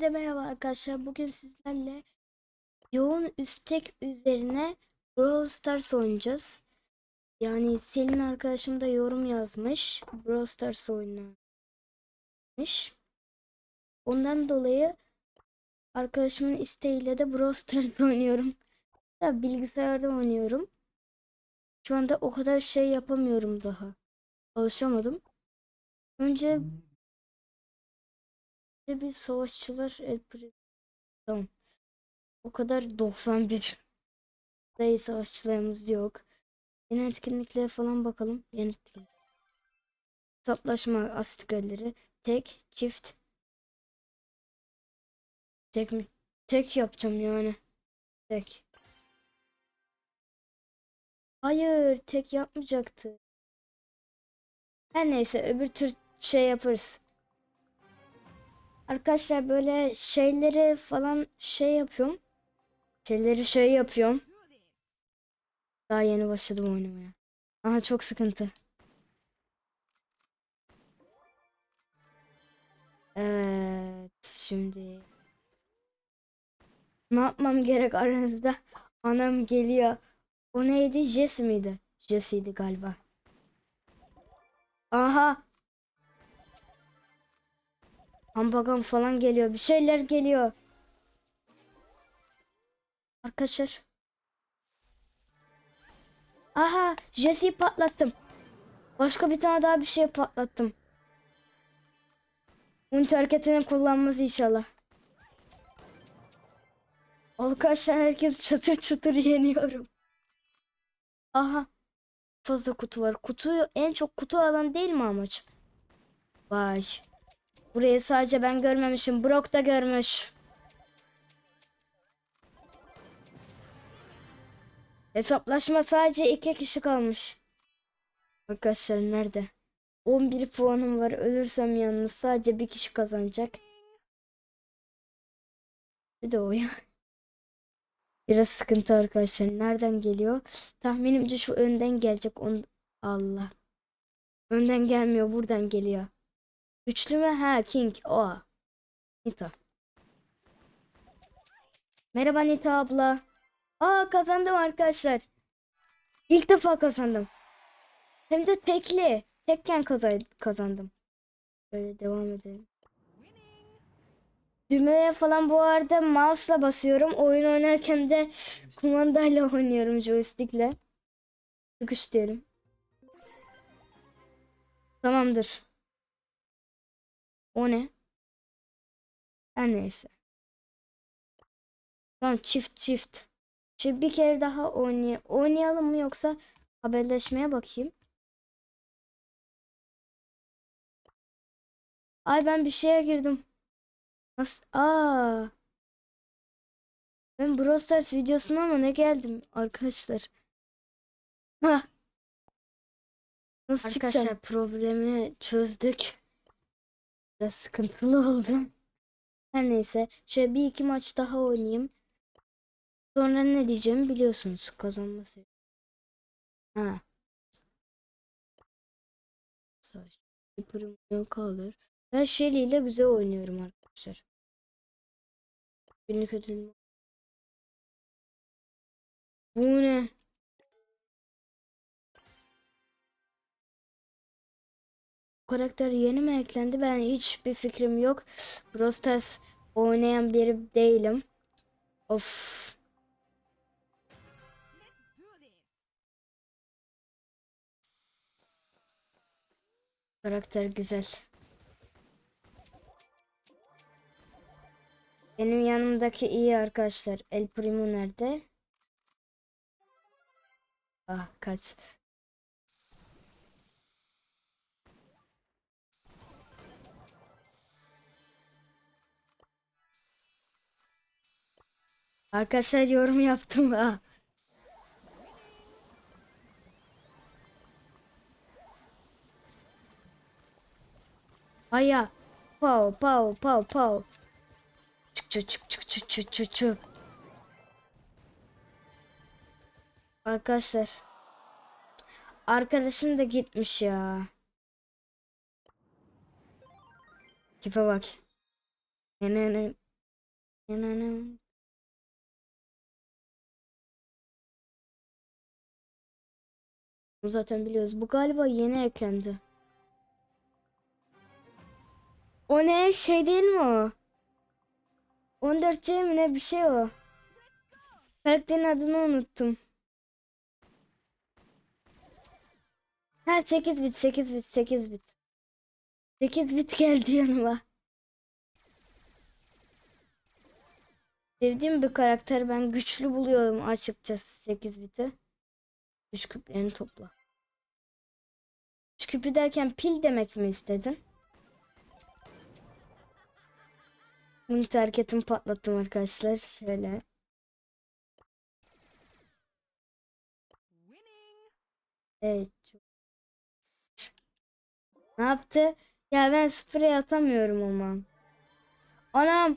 Hepinize merhaba arkadaşlar. Bugün sizlerle yoğun üstek üzerine Brawl Stars oynayacağız. Yani Selin arkadaşım da yorum yazmış. Brawl Stars oynamış. Ondan dolayı arkadaşımın isteğiyle de Brawl Stars oynuyorum. Da bilgisayarda oynuyorum. Şu anda o kadar şey yapamıyorum daha. Alışamadım. Önce bir bir savaşçılar el Tamam. O kadar 91. Dayı savaşçılarımız yok. Yeni etkinliklere falan bakalım. Yeni etkinlik. Hesaplaşma asit gölleri. Tek, çift. Tek mi? Tek yapacağım yani. Tek. Hayır, tek yapmayacaktı. Her neyse öbür tür şey yaparız. Arkadaşlar böyle şeyleri falan şey yapıyorum. Şeyleri şey yapıyorum. Daha yeni başladım oynamaya. Aha çok sıkıntı. Evet şimdi. Ne yapmam gerek aranızda? Anam geliyor. O neydi? Jess miydi? Jess'iydi galiba. Aha Hampagan falan geliyor. Bir şeyler geliyor. Arkadaşlar. Aha, Jesse'yi patlattım. Başka bir tane daha bir şey patlattım. Ulti hareketini kullanmaz inşallah. Arkadaşlar herkes çatır çatır yeniyorum. Aha. Fazla kutu var. Kutuyu en çok kutu alan değil mi amaç? Vay. Burayı sadece ben görmemişim. Brock da görmüş. Hesaplaşma sadece iki kişi kalmış. Arkadaşlar nerede? 11 puanım var. Ölürsem yalnız sadece bir kişi kazanacak. Bir de o ya. Biraz sıkıntı arkadaşlar. Nereden geliyor? Tahminimce şu önden gelecek. Allah. Önden gelmiyor. Buradan geliyor. Güçlü mü? Ha King. O. Nita. Merhaba Nita abla. Aa kazandım arkadaşlar. İlk defa kazandım. Hem de tekli. Tekken kazandım. Böyle devam edelim. Düğmeye falan bu arada mouse'la basıyorum. Oyun oynarken de kumandayla oynuyorum joystick'le. Çıkış diyelim. Tamamdır. O ne? Her neyse. Tamam çift çift. Şimdi bir kere daha oynay oynayalım mı yoksa haberleşmeye bakayım. Ay ben bir şeye girdim. Nasıl? Aa. Ben Brawl Stars videosuna ama ne geldim arkadaşlar. Hah. Nasıl Arkadaşlar, çıkacağım? problemi çözdük. Biraz sıkıntılı oldu. Her neyse. Şöyle bir iki maç daha oynayayım. Sonra ne diyeceğimi biliyorsunuz. Kazanması. Ha. Savaş. Pırım yok kalır. Ben Shelly ile güzel oynuyorum arkadaşlar. Günlük ödülüm. Bu ne? Karakter yeni mi eklendi? Ben hiçbir fikrim yok. Brawl Stars oynayan biri değilim. Of. Karakter güzel. Benim yanımdaki iyi arkadaşlar. El Primo nerede? Ah kaç. Arkadaşlar yorum yaptım. Ah. Aya. Pow pow pow pow. Çık çık çık çık çık çık çık çık. Arkadaşlar. Arkadaşım da gitmiş ya. Tipe bak. Ne ne ne. Yananam. Bu zaten biliyoruz. Bu galiba yeni eklendi. O ne? Şey değil mi o? 14C mi ne bir şey o. Karakterin adını unuttum. Ha 8 bit 8 bit 8 bit. 8 bit geldi yanıma. Sevdiğim bir karakter ben güçlü buluyorum açıkçası 8 biti. Güç küplerini topla. Güç küpü derken pil demek mi istedin? Bunu terk ettim patlattım arkadaşlar. Şöyle. Evet. Ne yaptı? Ya ben sprey atamıyorum ama. Anam.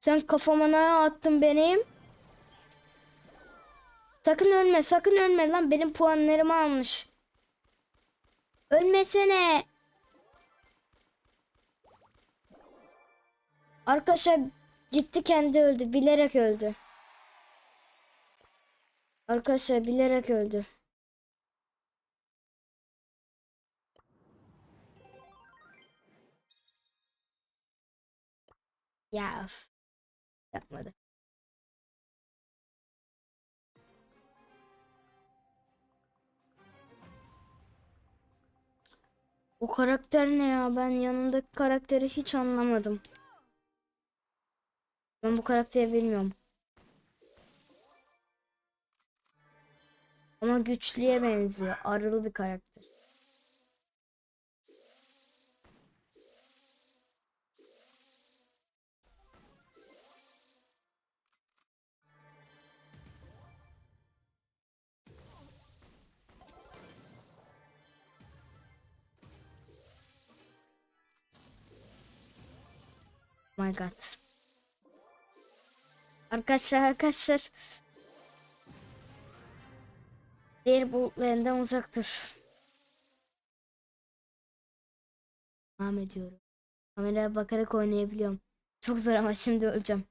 Sen kafama ne attın benim? Sakın ölme, sakın ölme lan. Benim puanlarımı almış. Ölmesene. Arkadaşlar gitti kendi öldü. Bilerek öldü. Arkadaşlar bilerek öldü. Ya yapmadı. O karakter ne ya? Ben yanındaki karakteri hiç anlamadım. Ben bu karakteri bilmiyorum. Ama güçlüye benziyor. Arılı bir karakter. My. Arkadaşlar arkadaşlar. Diğer bulutlarından uzak dur. Devam ediyorum. Kameraya bakarak oynayabiliyorum. Çok zor ama şimdi öleceğim.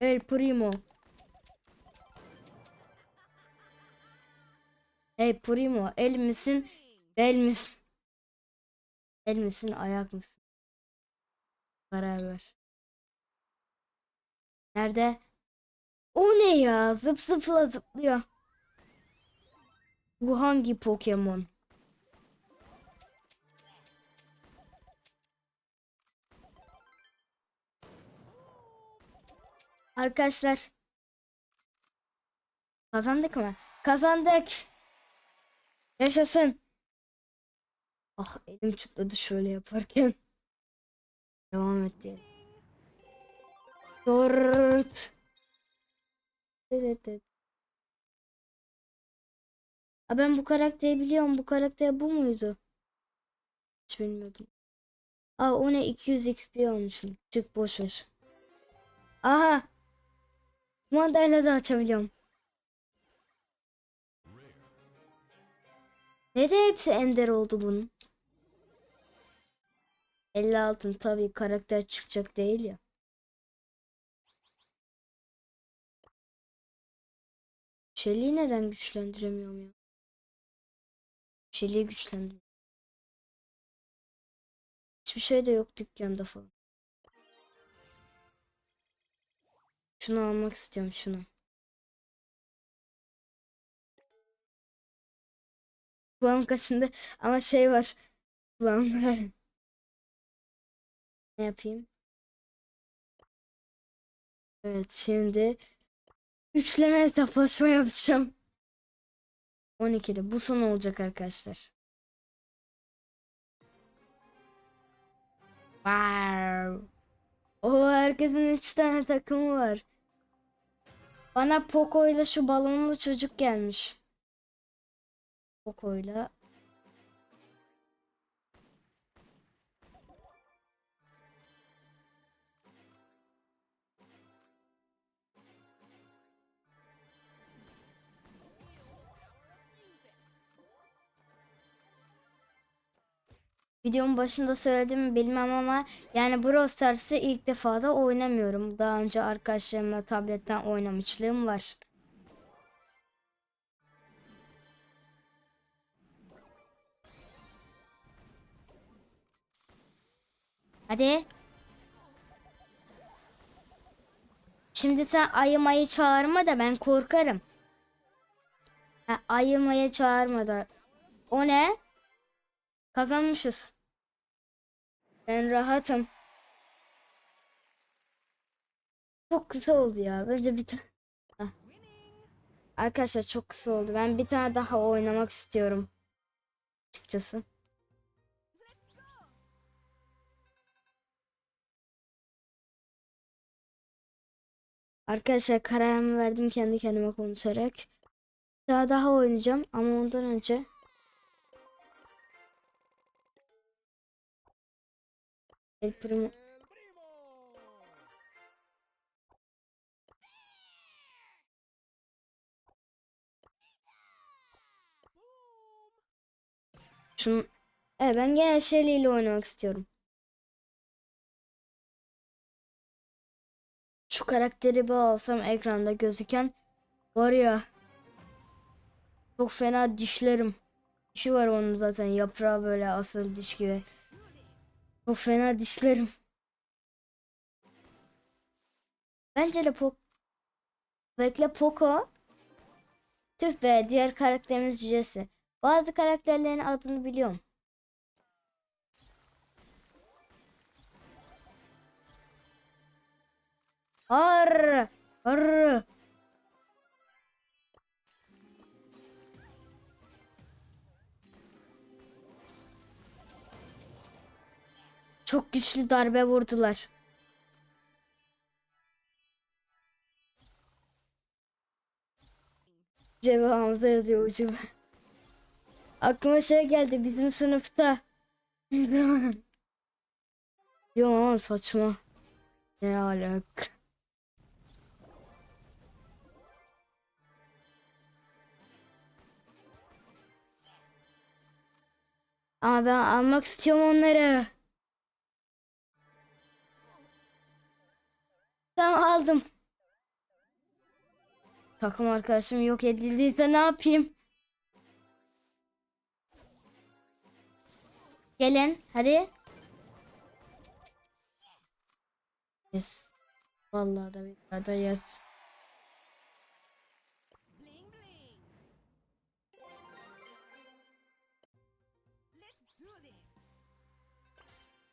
El Primo. El Primo. El misin? El misin? El misin? Ayak mısın? Karar ver. Nerede? O ne ya? Zıp zıpla zıplıyor. Bu hangi Pokemon? Arkadaşlar. Kazandık mı? Kazandık. Yaşasın. Ah elim çıtladı şöyle yaparken. Devam et diyelim. Dört. Evet evet. Aa, ben bu karakteri biliyorum. Bu karakter bu muydu? Hiç bilmiyordum. Aa o ne 200 XP olmuşum. Çık boş ver. Aha. Mandayla da açabiliyorum. Neden hepsi ender oldu bunun? 50 altın tabii karakter çıkacak değil ya. Shelly'i neden güçlendiremiyorum ya? Shelly'i güçlendir. Hiçbir şey de yok dükkanda falan. Şunu almak istiyorum şunu. Kulağım kaşındı ama şey var. Kulağımda. Ne yapayım? Evet şimdi üçleme hesaplaşma yapacağım. 12'de bu son olacak arkadaşlar. Wow. O herkesin 3 tane takımı var. Bana Poco ile şu balonlu çocuk gelmiş. Poco ile videonun başında söyledim bilmem ama yani Brawl Stars'ı ilk defa da oynamıyorum. Daha önce arkadaşlarımla tabletten oynamışlığım var. Hadi. Şimdi sen ayı mayı çağırma da ben korkarım. Ha, ayı mayı çağırma da. O ne? Kazanmışız. Ben rahatım. Çok kısa oldu ya. Bence bir tane. Arkadaşlar çok kısa oldu. Ben bir tane daha oynamak istiyorum. Açıkçası. Arkadaşlar kararımı verdim kendi kendime konuşarak. Bir daha daha oynayacağım ama ondan önce El Primo Şunu Evet ben gene Shelly ile oynamak istiyorum. Şu karakteri bir alsam ekranda gözüken var ya çok fena dişlerim. Dişi var onun zaten yaprağı böyle asıl diş gibi. Çok fena dişlerim. Bence de Poco. Bekle Poco. Tüh be diğer karakterimiz Jesse. Bazı karakterlerin adını biliyorum. Arr, arr. Çok güçlü darbe vurdular. Cevabımda yazıyor ucuma. Aklıma şey geldi bizim sınıfta. Yo saçma. Ne alaka? Ama ben almak istiyorum onları. Tamam aldım. Takım arkadaşım yok edildiyse ne yapayım? Gelin hadi. Yes. Vallahi da billahi da yes.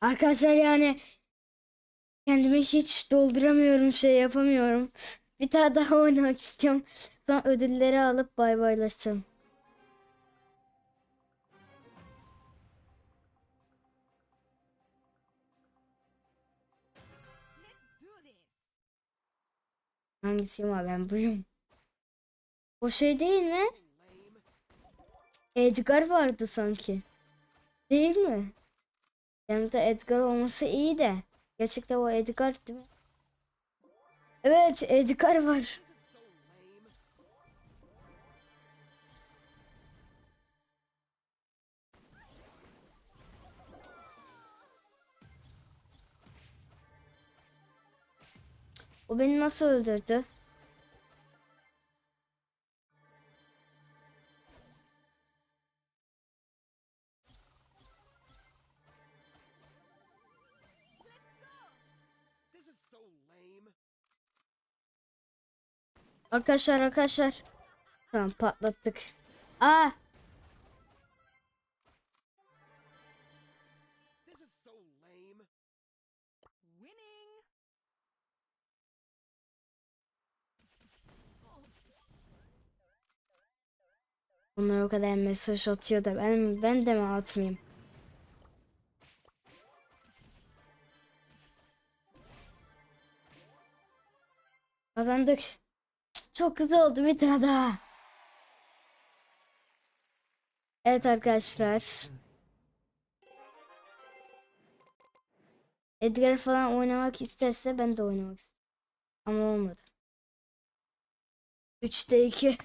Arkadaşlar yani kendimi hiç dolduramıyorum şey yapamıyorum. Bir tane daha oynamak istiyorum. Sonra ödülleri alıp bay baylaşacağım. Hangisiyim abi ben buyum. O şey değil mi? Edgar vardı sanki. Değil mi? Yanımda Edgar olması iyi de. Gerçekten o Edgar değil mi? Evet Edgar var. O beni nasıl öldürdü? Arkadaşlar arkadaşlar. Tamam patlattık. Aa This is so lame. Winning. Onlar o kadar mesaj atıyor da ben ben de mi atmayayım? Kazandık. Çok güzel oldu bir tane daha. Evet arkadaşlar. Edgar falan oynamak isterse ben de oynamak istiyorum. Ama olmadı. 3'te 2.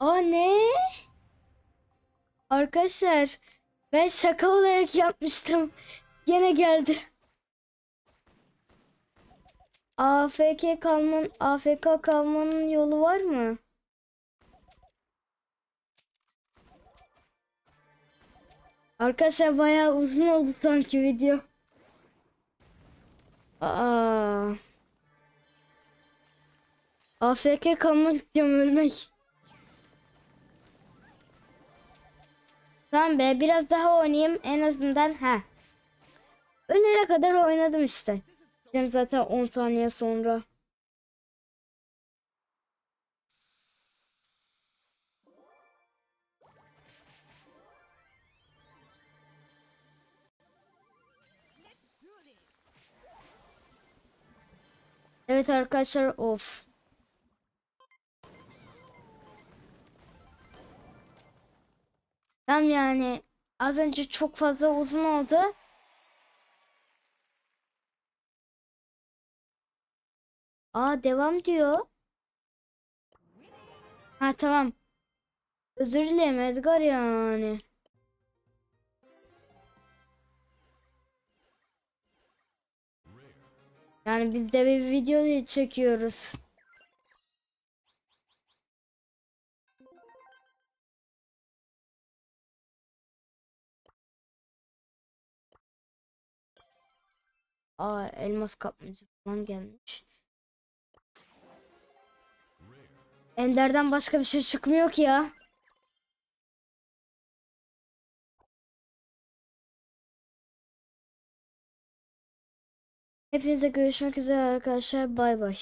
Aa ne? Arkadaşlar ben şaka olarak yapmıştım. Gene geldi. AFK kalman AFK kalmanın yolu var mı? Arkadaşlar bayağı uzun oldu sanki video. Aa. AFK kalmak istiyorum ölmek. Tamam be biraz daha oynayayım en azından ha. Ölene kadar oynadım işte. Diyeceğim zaten 10 saniye sonra. Evet arkadaşlar of. Tam yani az önce çok fazla uzun oldu. Aa devam diyor. Ha tamam. Özür dilerim Edgar yani. Yani biz de bir video çekiyoruz. Aa elmas kapmacı falan gelmiş. Ender'den başka bir şey çıkmıyor ki ya. Hepinize görüşmek üzere arkadaşlar. Bay bay.